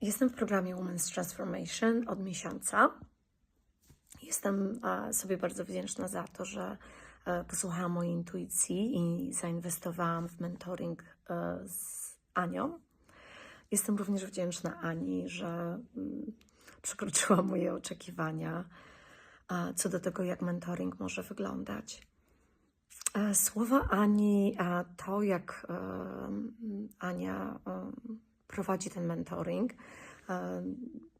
Jestem w programie Women's Transformation od miesiąca. Jestem e, sobie bardzo wdzięczna za to, że e, posłuchałam mojej intuicji i zainwestowałam w mentoring e, z Anią. Jestem również wdzięczna Ani, że mm, przekroczyła moje oczekiwania co do tego, jak mentoring może wyglądać. Słowa Ani, to jak Ania prowadzi ten mentoring, e,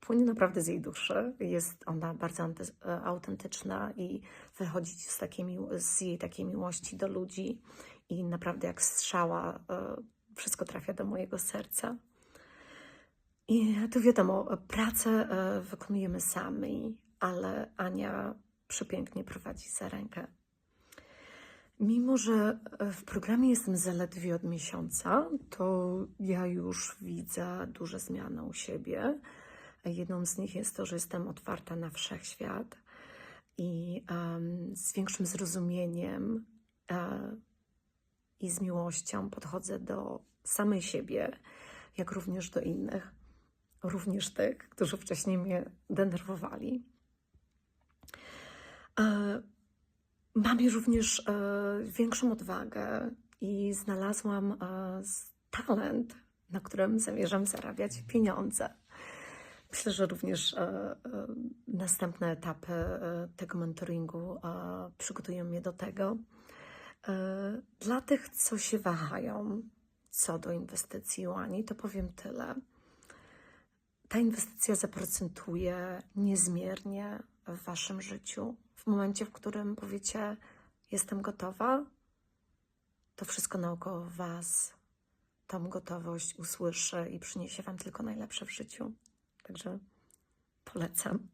płynie naprawdę z jej duszy. Jest ona bardzo e, autentyczna i wychodzi z, takiej, z jej takiej miłości do ludzi i naprawdę jak strzała e, wszystko trafia do mojego serca. I tu wiadomo, pracę wykonujemy sami, ale Ania przepięknie prowadzi za rękę. Mimo, że e, w programie jestem zaledwie od miesiąca, to ja już widzę duże zmiany u siebie. Jedną z nich jest to, że jestem otwarta na wszechświat i em, z większym zrozumieniem e, i z miłością podchodzę do samej siebie, jak również do innych, również tych, którzy wcześniej mnie denerwowali. E, Mam już również e, większą odwagę i znalazłam e, talent, na którym zamierzam zarabiać pieniądze. Myślę, że również e, następne etapy tego mentoringu przygotują mnie do tego. Dla tych, co się wahają co do inwestycji Łani, to powiem tyle. Ta inwestycja zaprocentuje niezmiernie w waszym życiu. W momencie, w którym powiecie, jestem gotowa, to wszystko naokoło was tą gotowość usłyszy i przyniesie wam tylko najlepsze w życiu. Także polecam.